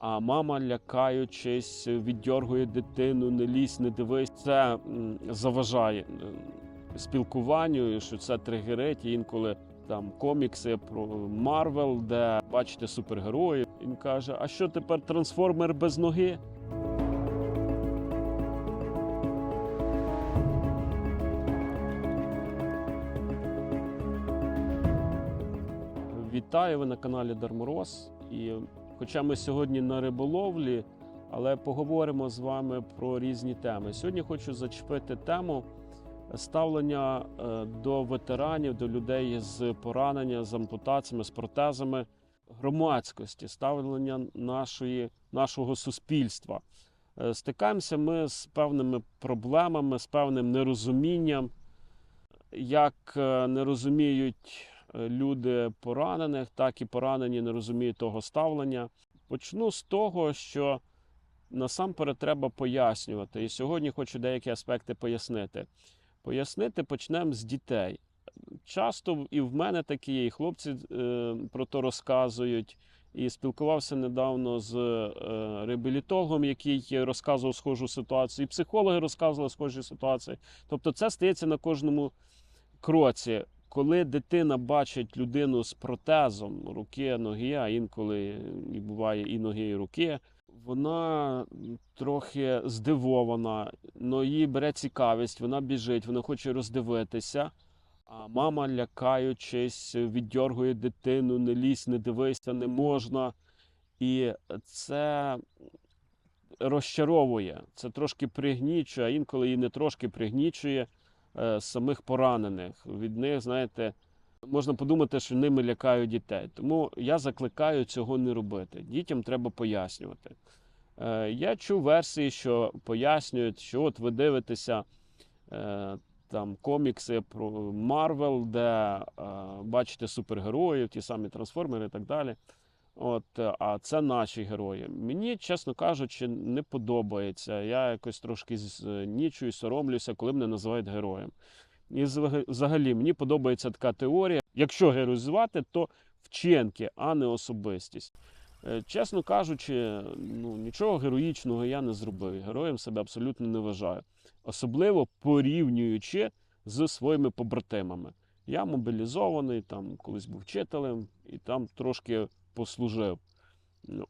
А мама, лякаючись, віддьоргує дитину, не лізь, не дивись. Це заважає спілкуванню, що це тригерить. Інколи там комікси про Марвел, де бачите супергероїв. Він каже: А що тепер трансформер без ноги? Вітаю ви на каналі Дармороз. І хоча ми сьогодні на риболовлі, але поговоримо з вами про різні теми. Сьогодні хочу зачепити тему ставлення е, до ветеранів, до людей з поранення, з ампутаціями, з протезами громадськості, ставлення нашої, нашого суспільства. Е, Стикаємося ми з певними проблемами, з певним нерозумінням, як е, не розуміють люди поранених, так і поранені не розуміють того ставлення. Почну з того, що насамперед треба пояснювати. І сьогодні хочу деякі аспекти пояснити. Пояснити почнемо з дітей. Часто і в мене такі є, і хлопці е, про то розказують. І спілкувався недавно з е, реабілітологом, який розказував схожу ситуацію, і психологи розказували схожі ситуації. Тобто, це стається на кожному кроці. Коли дитина бачить людину з протезом руки, ноги, а інколи і буває і ноги, і руки, вона трохи здивована, но їй бере цікавість, вона біжить, вона хоче роздивитися. А мама, лякаючись, віддьоргує дитину, не лізь, не дивися, не можна. І це розчаровує, це трошки пригнічує, а інколи і не трошки пригнічує самих поранених. Від них, знаєте, можна подумати, що ними лякають дітей. Тому я закликаю цього не робити. Дітям треба пояснювати. Е, Я чув версії, що пояснюють, що от ви дивитеся е, там комікси про Марвел, де е, бачите супергероїв, ті самі трансформери і так далі. От, е, а це наші герої. Мені, чесно кажучи, не подобається. Я якось трошки знічую, соромлюся, коли мене називають героєм. І взагалі мені подобається така теорія. Якщо героїзувати, то вчинки, а не особистість. Е, Чесно кажучи, ну нічого героїчного я не зробив. Героєм себе абсолютно не вважаю. Особливо порівнюючи з своїми побратимами. Я мобілізований, там колись був вчителем і там трошки послужив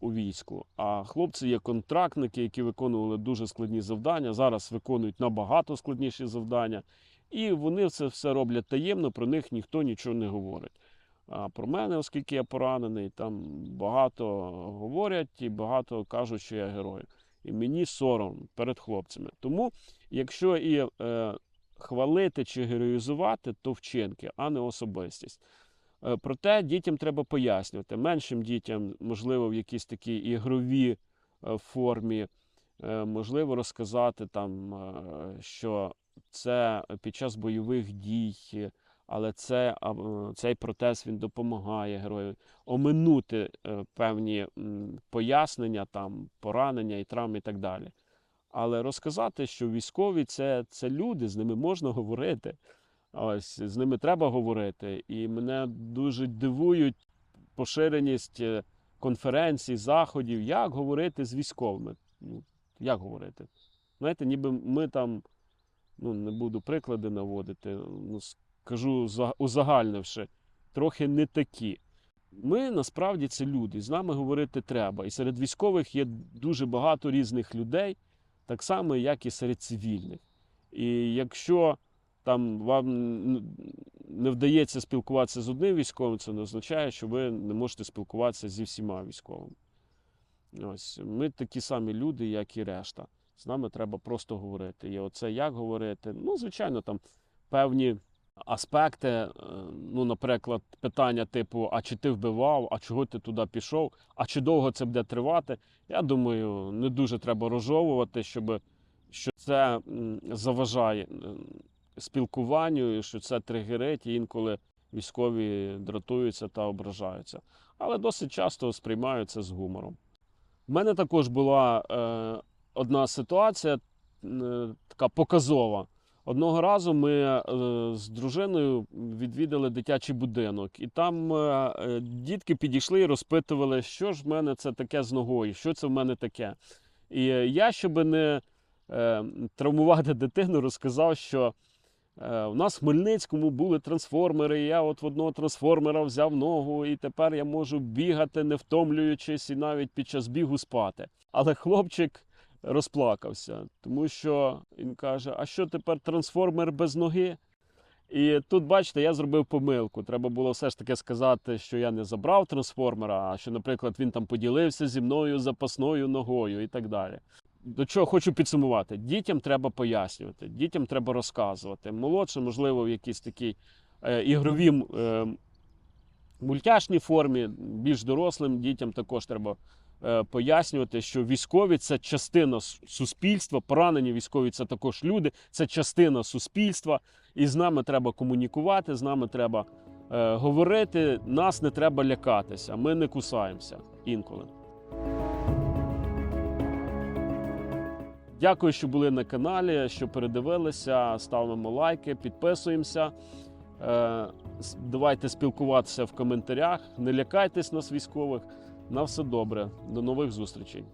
у війську. А хлопці є контрактники, які виконували дуже складні завдання. Зараз виконують набагато складніші завдання. І вони це все роблять таємно, про них ніхто нічого не говорить. А про мене, оскільки я поранений, там багато говорять і багато кажуть, що я герой. І мені сором перед хлопцями. Тому, якщо і е, хвалити чи героїзувати, то вчинки, а не особистість. Е, Проте дітям треба пояснювати. Меншим дітям, можливо, в якійсь такій ігровій е, формі, е, можливо, розказати там, що це під час бойових дій, але це, цей протез він допомагає герою. Оминути певні пояснення, там, поранення і травми і так далі. Але розказати, що військові це, це люди, з ними можна говорити. Ось з ними треба говорити. І мене дуже дивують поширеність е, конференцій, заходів, як говорити з військовими. Ну, як говорити? Знаєте, ніби ми там, ну не буду приклади наводити, ну скажу узагальнивши, трохи не такі. Ми насправді це люди, з нами говорити треба. І серед військових є дуже багато різних людей, так само, як і серед цивільних. І якщо там вам не вдається спілкуватися з одним військовим, це не означає, що ви не можете спілкуватися зі всіма військовими. Ось ми такі самі люди, як і решта. З нами треба просто говорити. І оце як говорити? Ну, звичайно, там певні аспекти, е, ну, наприклад, питання типу: а чи ти вбивав, а чого ти туди пішов, а чи довго це буде тривати? Я думаю, не дуже треба розжовувати, щоб що це заважає спілкуванню, що це тригерить, і інколи військові дратуються та ображаються. Але досить часто сприймають це з гумором. У мене також була е, одна ситуація, е, така показова. Одного разу ми е, з дружиною відвідали дитячий будинок, і там е, е, дітки підійшли і розпитували, що ж в мене це таке з ногою, що це в мене таке. І я, щоб не травмувати дитину, розказав, що у нас в Хмельницькому були трансформери. Я от в одного трансформера взяв ногу, і тепер я можу бігати, не втомлюючись, і навіть під час бігу спати. Але хлопчик розплакався, тому що він каже: А що тепер трансформер без ноги? І тут, бачите, я зробив помилку. Треба було все ж таки сказати, що я не забрав трансформера, а що, наприклад, він там поділився зі мною запасною ногою і так далі. До чого хочу підсумувати: дітям треба пояснювати, дітям треба розказувати. Молодше, можливо, в якійсь такій е, ігровій е, мультяшній формі, більш дорослим дітям також треба е, пояснювати, що військові це частина суспільства, поранені військові це також люди, це частина суспільства, і з нами треба комунікувати, з нами треба е, говорити. Нас не треба лякатися. Ми не кусаємося інколи. Дякую, що були на каналі, що передивилися. Ставимо лайки, підписуємося. Е, Давайте спілкуватися в коментарях. Не лякайтесь нас, військових. На все добре. До нових зустрічей.